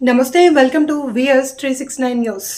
నమస్తే welcome to V S three six nine news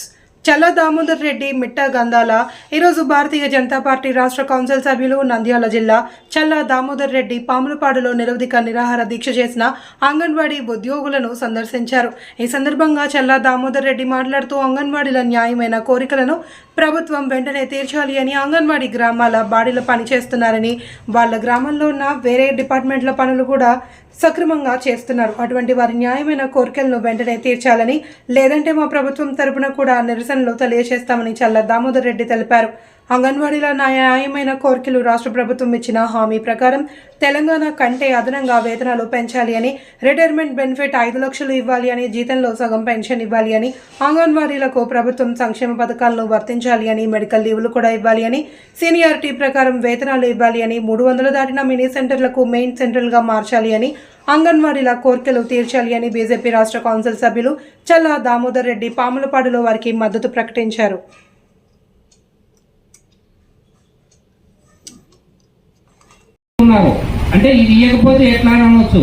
Challa Damodar Reddy Mitta Gandhala. ఈరోజు Bharatiya Janata party రాష్ట్ర council సభ్యులు నంద్యాల జిల్లా చల్ల దామోదర్ రెడ్డి పాములపాడులో నిరవధిక నిరాహార దీక్ష చేసిన అంగన్వాడీ ఉద్యోగులను సందర్శించారు. ఈ సందర్భంగా చల్ల దామోదర్ రెడ్డి మాట్లాడుతూ అంగన్వాడీల న్యాయమైన కోరికలను ప్రభుత్వం వెంటనే తీర్చాలి అని అంగన్వాడీ గ్రామాల బాడీలో పనిచేస్తున్నారని వాళ్ళ గ్రామంలో ఉన్న వేరే డిపార్ట్మెంట్ల పనులు కూడా సక్రమంగా చేస్తున్నారు. అటువంటి వారి న్యాయమైన కోరికలను వెంటనే తీర్చాలని లేదంటే మా ప్రభుత్వం తరపున కూడా నిరసనలు తెలియజేస్తామని చల్ల దామోదర్ రెడ్డి తెలిపారు. అంగన్వాడీల న్యాయమైన కోరికలు రాష్ట్ర ప్రభుత్వం ఇచ్చిన హామీ ప్రకారం తెలంగాణ కంటే అదనంగా వేతనాలు పెంచాలి అని రిటైర్మెంట్ బెనిఫిట్ ఐదు లక్షలు ఇవ్వాలి అని జీతంలో సగం పెన్షన్ ఇవ్వాలి అని అంగన్వాడీలకు ప్రభుత్వం సంక్షేమ పథకాలను వర్తించాలి అని మెడికల్ లీవులు కూడా ఇవ్వాలి అని సీనియారిటీ ప్రకారం వేతనాలు ఇవ్వాలి అని మూడు వందలు దాటిన మినీ సెంటర్లకు మెయిన్ సెంటర్లుగా మార్చాలి అని అంగన్వాడీల కోరికలు తీర్చాలి అని బీజేపీ రాష్ట్ర కౌన్సిల్ సభ్యులు చల్లా దామోదర్ రెడ్డి పాములపాడులో వారికి మద్దతు ప్రకటించారు. ఉన్నారు అంటే ఇది ఇవ్వకపోతే ఎట్లా అనవచ్చు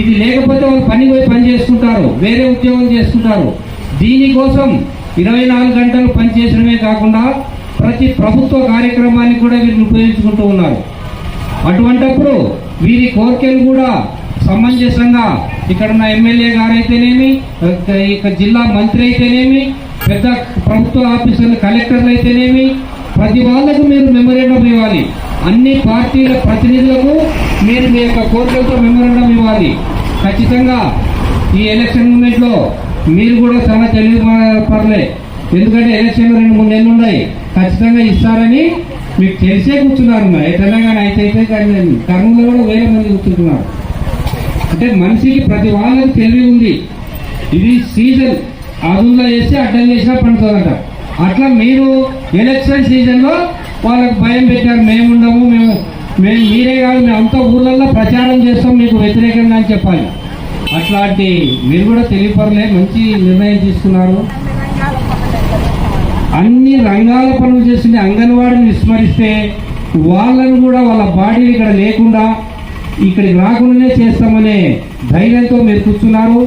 ఇది లేకపోతే వాళ్ళు పని పోయి పని చేసుకుంటారు. వేరే ఉద్యోగం చేసుకుంటారు. దీనికోసం ఇరవై నాలుగు గంటలు పనిచేసడమే కాకుండా ప్రతి ప్రభుత్వ కార్యక్రమాన్ని కూడా వీళ్ళు ఉపయోగించుకుంటూ ఉన్నారు. అటువంటప్పుడు వీరి కోరికలు కూడా సమంజసంగా ఇక్కడ ఉన్న ఎమ్మెల్యే గారు అయితేనేమి ఇక జిల్లా మంత్రి అయితేనేమి పెద్ద ప్రభుత్వ ఆఫీసర్లు కలెక్టర్లు అయితేనేమి ప్రతి వాళ్ళకు మీరు మెమోరేండం ఇవ్వాలి. అన్ని పార్టీల ప్రతినిధులకు మీరు మీ యొక్క కోర్టులతో మెమోరేండం ఇవ్వాలి. ఖచ్చితంగా ఈ ఎలక్షన్ మూమెంట్లో మీరు కూడా చాలా తెలివి పర్లే ఎందుకంటే ఎలక్షన్ రెండు మూడు నెలలు ఉన్నాయి. ఖచ్చితంగా ఇస్తారని మీకు తెలిసే కూర్చున్నారు మరి. తెలంగాణ అయితే అయితే కానీ కర్నూలు కూడా వేరే మంది కూర్చుంటున్నారు. అంటే మనిషికి ప్రతి వాళ్ళకి తెలివి ఉంది. ఇది సీజన్. అదుల్లో చేస్తే అడ్డం చేసినా పండుతుందంట అట్లా మీరు ఎలక్షన్ సీజన్లో వాళ్ళకి భయం పెట్టారు. మేముండము మేము మేము మీరే కాదు మేము అంతా ఊళ్ళల్లో ప్రచారం చేస్తాం మీకు వ్యతిరేకంగా అని చెప్పాలి. అట్లాంటి మీరు కూడా తెలియపరలే మంచి నిర్ణయం తీసుకున్నారు. అన్ని రంగాల పనులు చేసిన అంగన్వాడిని విస్మరిస్తే వాళ్ళను కూడా వాళ్ళ బాడీ ఇక్కడ లేకుండా ఇక్కడికి రాకుండానే చేస్తామనే ధైర్యంతో మీరు కూర్చున్నారు.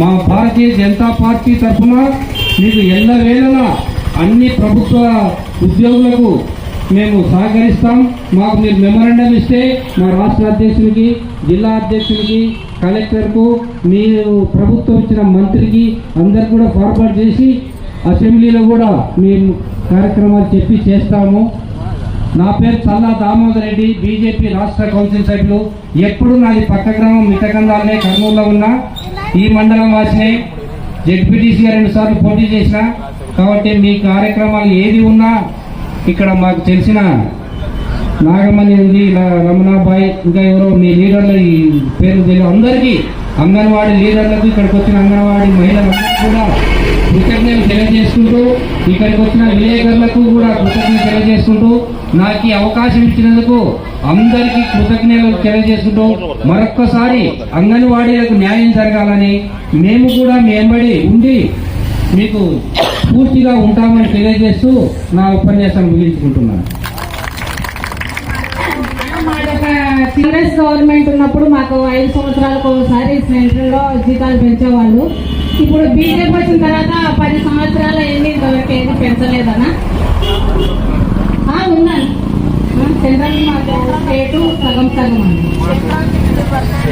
మా భారతీయ జనతా పార్టీ తరఫున మీకు ఎల్లవేళలా అన్ని ప్రభుత్వ ఉద్యోగులకు మేము సహకరిస్తాం. మాకు మీరు మెమరాండం ఇస్తే మా రాష్ట్ర అధ్యక్షుడికి జిల్లా అధ్యక్షుడికి కలెక్టర్కు మీరు ప్రభుత్వం ఇచ్చిన మంత్రికి అందరికి కూడా ఫార్వర్డ్ చేసి అసెంబ్లీలో కూడా మేము కార్యక్రమాలు చెప్పి చేస్తాము. నా పేరు చల్లా దామోదర్ రెడ్డి బీజేపీ రాష్ట్ర కౌన్సిల్ సభ్యులు. ఎప్పుడు నాది పక్క గ్రామం మిట్టకందాలనే కర్నూలులో ఉన్న. ఈ మండలం వాసినే. జెడ్పీటీసీ రెండు సార్లు పోటీ చేసిన కాబట్టి మీ కార్యక్రమాలు ఏది ఉన్నా ఇక్కడ మాకు తెలిసిన నాగమణి ఉంది ల- రమణాబాయ్ ఇంకా ఎవరో మీ లీడర్లు ఈ పేరు తెలియదు. అందరికీ అంగన్వాడీ లీడర్లకు ఇక్కడికి వచ్చిన అంగన్వాడీ మహిళలందరికీ కూడా కృతజ్ఞతలు తెలియజేసుకుంటూ ఇక్కడికి వచ్చిన విలేకరులకు కూడా కృతజ్ఞతలు తెలియజేసుకుంటూ నాకు ఈ అవకాశం ఇచ్చినందుకు అందరికీ కృతజ్ఞతలు తెలియజేసుకుంటూ మరొక్కసారి అంగన్వాడీలకు న్యాయం జరగాలని మేము కూడా మేంబడి ఉండి మీకు పూర్తిగా ఉంటామని తెలియజేస్తూ నా ఉపన్యాసం ముగించుకుంటున్నాను. కాంగ్రెస్ గవర్నమెంట్ ఉన్నప్పుడు మాకు ఐదు సంవత్సరాలకు ఒకసారి సెంట్రల్లో జీతాలు పెంచేవాళ్ళు. ఇప్పుడు బీజేపీ వచ్చిన తర్వాత పది సంవత్సరాలు ఎన్ని ఇంతవరకు ఏది పెంచలేదనా ఆ, ఉందండి ఆ, సెంట్రల్ మాకు స్టేటు సగం సగం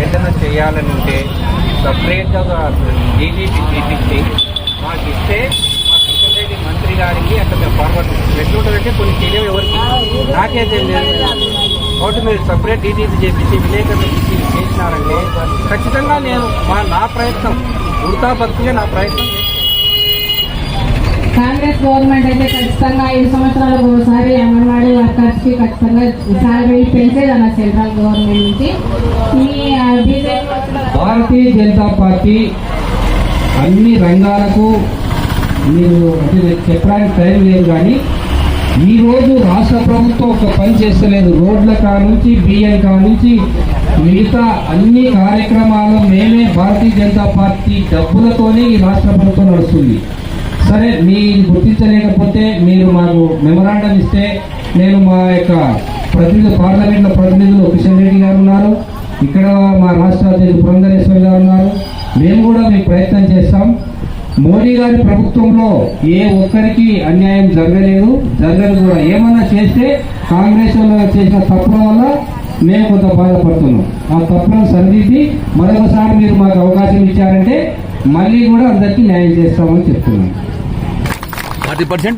ఏదైనా చేయాలని ఉంటే సపరేట్గా డీజీపీ తీపించి మాకు ఇస్తే మా కిషన్ రెడ్డి మంత్రి గారికి అక్కడ మేము ఫార్వర్డ్ ఎట్లుంటుందంటే కొన్ని తెలియవు ఎవరికి. నాకే తెలియదు. కాబట్టి మీరు సపరేట్ డీజీపీ చేపించి విలేకరులు చేసినారంటే ఖచ్చితంగా నేను మా నా ప్రయత్నం ఉడతా భక్తిగా నా ప్రయత్నం కాంగ్రెస్ గవర్నమెంట్ అయితే ఖచ్చితంగా ఐదు సంవత్సరాలకు ఒకసారి అంగన్వాడీ వర్కర్స్కి ఖచ్చితంగా శాలరీ పెంచేదన్న సెంట్రల్ గవర్నమెంట్ నుంచి. ఈ భారతీయ జనతా పార్టీ అన్ని రంగాలకు మీరు చెప్పడానికి టైం లేదు కానీ ఈ రోజు రాష్ట్ర ప్రభుత్వం ఒక పని చేస్తలేదు. రోడ్ల కానుంచి బియ్యం కానుంచి మిగతా అన్ని కార్యక్రమాలు మేమే భారతీయ జనతా పార్టీ డబ్బులతోనే ఈ రాష్ట్ర ప్రభుత్వం నడుస్తుంది. సరే మీరు గుర్తించలేకపోతే మీరు మాకు మెమరాండం ఇస్తే నేను మా యొక్క ప్రతినిధులు పార్లమెంట్లో ప్రతినిధులు కిషన్ రెడ్డి గారు ఉన్నారు. ఇక్కడ మా రాష్ట్ర అధ్యక్షుడు పురంధరేశ్వరి గారు ఉన్నారు. మేము కూడా మీకు ప్రయత్నం చేస్తాం. మోడీ గారి ప్రభుత్వంలో ఏ ఒక్కరికి అన్యాయం జరగలేదు. జరగదు కూడా. ఏమన్నా చేస్తే కాంగ్రెస్ వాళ్ళు చేసిన తప్పుల వల్ల మేము కొంత బాధపడుతున్నాం. ఆ తప్పులను సరిదిద్ది మరొకసారి మీరు మాకు అవకాశం ఇచ్చారంటే మళ్ళీ కూడా అందరికీ న్యాయం చేస్తామని చెప్తున్నాను పది పర్సెంట్